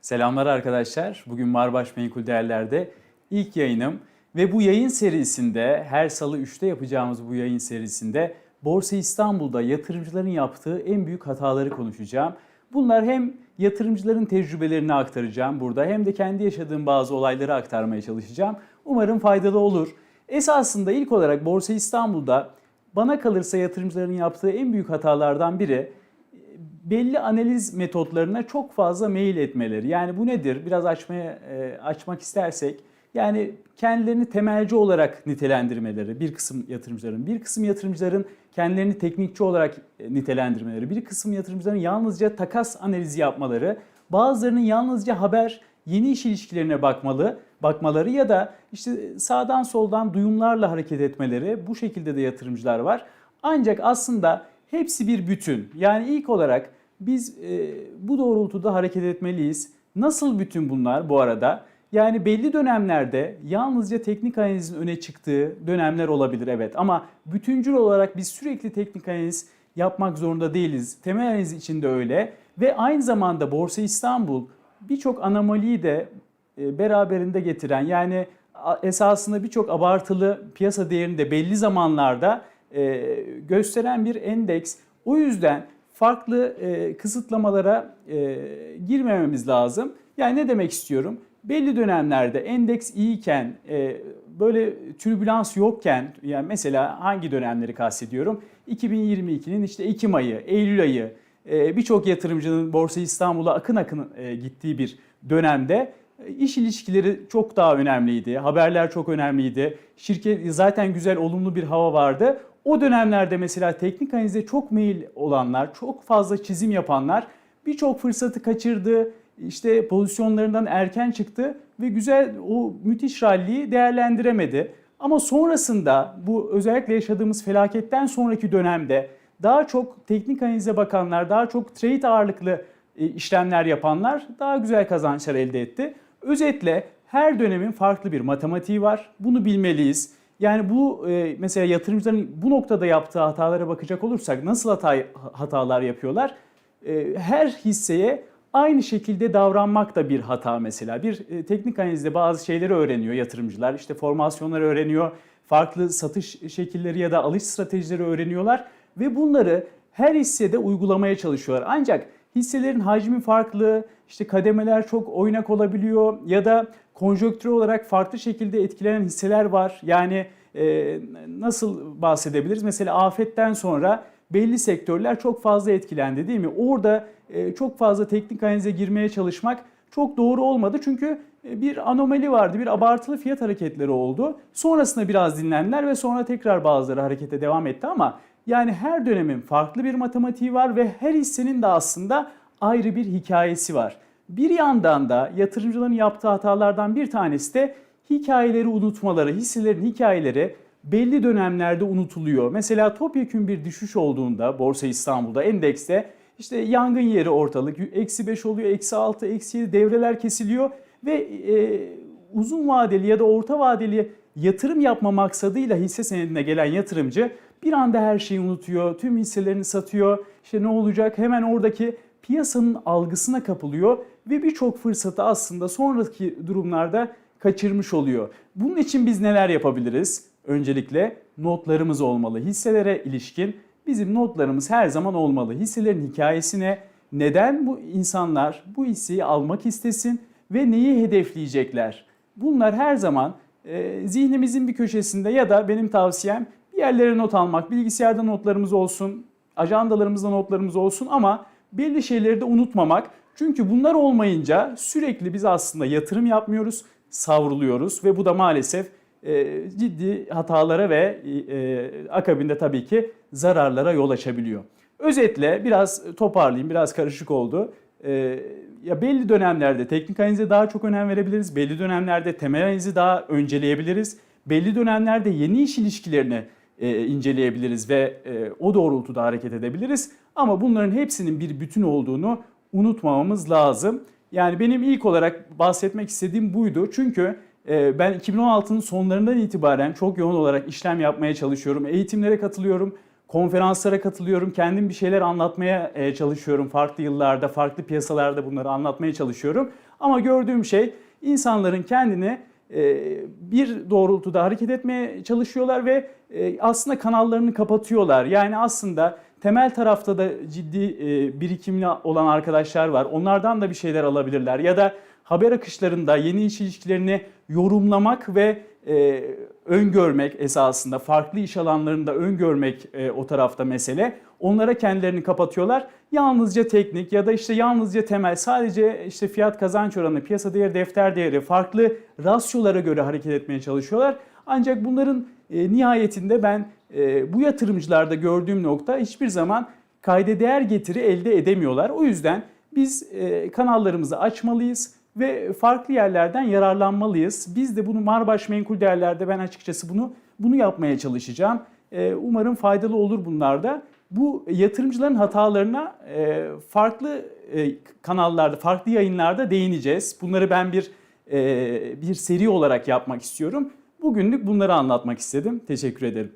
Selamlar arkadaşlar. Bugün Marbaş Menkul Değerler'de ilk yayınım ve bu yayın serisinde her salı 3'te yapacağımız bu yayın serisinde Borsa İstanbul'da yatırımcıların yaptığı en büyük hataları konuşacağım. Bunlar hem yatırımcıların tecrübelerini aktaracağım burada hem de kendi yaşadığım bazı olayları aktarmaya çalışacağım. Umarım faydalı olur. Esasında ilk olarak Borsa İstanbul'da bana kalırsa yatırımcıların yaptığı en büyük hatalardan biri belli analiz metotlarına çok fazla mail etmeleri. Yani bu nedir? Biraz açmaya e, açmak istersek yani kendilerini temelci olarak nitelendirmeleri bir kısım yatırımcıların, bir kısım yatırımcıların kendilerini teknikçi olarak e, nitelendirmeleri, bir kısım yatırımcıların yalnızca takas analizi yapmaları, bazılarının yalnızca haber, yeni iş ilişkilerine bakmalı, bakmaları ya da işte sağdan soldan duyumlarla hareket etmeleri bu şekilde de yatırımcılar var. Ancak aslında hepsi bir bütün. Yani ilk olarak biz e, bu doğrultuda hareket etmeliyiz. Nasıl bütün bunlar bu arada? Yani belli dönemlerde yalnızca teknik analizin öne çıktığı dönemler olabilir evet ama bütüncül olarak biz sürekli teknik analiz yapmak zorunda değiliz. Temel analiz için de öyle ve aynı zamanda Borsa İstanbul birçok anomaliyi de e, beraberinde getiren yani esasında birçok abartılı piyasa değerini de belli zamanlarda e, gösteren bir endeks. O yüzden farklı e, kısıtlamalara e, girmememiz lazım. Yani ne demek istiyorum? Belli dönemlerde endeks iyiyken, e, böyle türbülans yokken, yani mesela hangi dönemleri kastediyorum? 2022'nin işte Ekim ayı, Eylül ayı, e, birçok yatırımcının Borsa İstanbul'a akın akın e, gittiği bir dönemde e, iş ilişkileri çok daha önemliydi. Haberler çok önemliydi. Şirket zaten güzel, olumlu bir hava vardı. O dönemlerde mesela teknik analize çok meyil olanlar, çok fazla çizim yapanlar birçok fırsatı kaçırdı. İşte pozisyonlarından erken çıktı ve güzel o müthiş ralliyi değerlendiremedi. Ama sonrasında bu özellikle yaşadığımız felaketten sonraki dönemde daha çok teknik analize bakanlar, daha çok trade ağırlıklı e, işlemler yapanlar daha güzel kazançlar elde etti. Özetle her dönemin farklı bir matematiği var. Bunu bilmeliyiz. Yani bu e, mesela yatırımcıların bu noktada yaptığı hatalara bakacak olursak nasıl hata, hatalar yapıyorlar? E, her hisseye aynı şekilde davranmak da bir hata mesela. Bir e, teknik analizde bazı şeyleri öğreniyor yatırımcılar. İşte formasyonları öğreniyor, farklı satış şekilleri ya da alış stratejileri öğreniyorlar ve bunları her hissede uygulamaya çalışıyorlar. Ancak hisselerin hacmi farklı, işte kademeler çok oynak olabiliyor ya da konjonktür olarak farklı şekilde etkilenen hisseler var. Yani e, nasıl bahsedebiliriz? Mesela afetten sonra belli sektörler çok fazla etkilendi değil mi? Orada e, çok fazla teknik analize girmeye çalışmak çok doğru olmadı. Çünkü e, bir anomali vardı, bir abartılı fiyat hareketleri oldu. Sonrasında biraz dinlendiler ve sonra tekrar bazıları harekete devam etti ama yani her dönemin farklı bir matematiği var ve her hissenin de aslında ayrı bir hikayesi var. Bir yandan da yatırımcıların yaptığı hatalardan bir tanesi de hikayeleri unutmaları, hisselerin hikayeleri belli dönemlerde unutuluyor. Mesela topyekün bir düşüş olduğunda Borsa İstanbul'da endekste işte yangın yeri ortalık eksi 5 oluyor, eksi 6, eksi 7 devreler kesiliyor ve e, uzun vadeli ya da orta vadeli yatırım yapma maksadıyla hisse senedine gelen yatırımcı bir anda her şeyi unutuyor, tüm hisselerini satıyor. İşte ne olacak? Hemen oradaki piyasanın algısına kapılıyor ve birçok fırsatı aslında sonraki durumlarda kaçırmış oluyor. Bunun için biz neler yapabiliriz? Öncelikle notlarımız olmalı. Hisselere ilişkin bizim notlarımız her zaman olmalı. Hisselerin hikayesine neden bu insanlar bu hisseyi almak istesin ve neyi hedefleyecekler? Bunlar her zaman e, zihnimizin bir köşesinde ya da benim tavsiyem yerlere not almak. Bilgisayarda notlarımız olsun, ajandalarımızda notlarımız olsun ama belli şeyleri de unutmamak. Çünkü bunlar olmayınca sürekli biz aslında yatırım yapmıyoruz, savruluyoruz ve bu da maalesef e, ciddi hatalara ve e, akabinde tabii ki zararlara yol açabiliyor. Özetle biraz toparlayayım, biraz karışık oldu. E, ya belli dönemlerde teknik analize daha çok önem verebiliriz. Belli dönemlerde temel analizi daha önceleyebiliriz. Belli dönemlerde yeni iş ilişkilerini e, inceleyebiliriz ve e, o doğrultuda hareket edebiliriz. Ama bunların hepsinin bir bütün olduğunu unutmamamız lazım. Yani benim ilk olarak bahsetmek istediğim buydu. Çünkü e, ben 2016'nın sonlarından itibaren çok yoğun olarak işlem yapmaya çalışıyorum. Eğitimlere katılıyorum, konferanslara katılıyorum. Kendim bir şeyler anlatmaya e, çalışıyorum. Farklı yıllarda, farklı piyasalarda bunları anlatmaya çalışıyorum. Ama gördüğüm şey insanların kendini bir doğrultuda hareket etmeye çalışıyorlar ve e, aslında kanallarını kapatıyorlar. Yani aslında temel tarafta da ciddi e, birikimli olan arkadaşlar var. Onlardan da bir şeyler alabilirler. Ya da haber akışlarında yeni iş ilişkilerini yorumlamak ve e, öngörmek esasında farklı iş alanlarında öngörmek e, o tarafta mesele. Onlara kendilerini kapatıyorlar. Yalnızca teknik ya da işte yalnızca temel sadece işte fiyat kazanç oranı, piyasa değeri, defter değeri farklı rasyolara göre hareket etmeye çalışıyorlar. Ancak bunların e, nihayetinde ben e, bu yatırımcılarda gördüğüm nokta hiçbir zaman kayda değer getiri elde edemiyorlar. O yüzden biz e, kanallarımızı açmalıyız ve farklı yerlerden yararlanmalıyız. Biz de bunu Marbaş Menkul Değerler'de ben açıkçası bunu bunu yapmaya çalışacağım. E, umarım faydalı olur bunlar da. Bu yatırımcıların hatalarına e, farklı e, kanallarda, farklı yayınlarda değineceğiz. Bunları ben bir e, bir seri olarak yapmak istiyorum. Bugünlük bunları anlatmak istedim. Teşekkür ederim.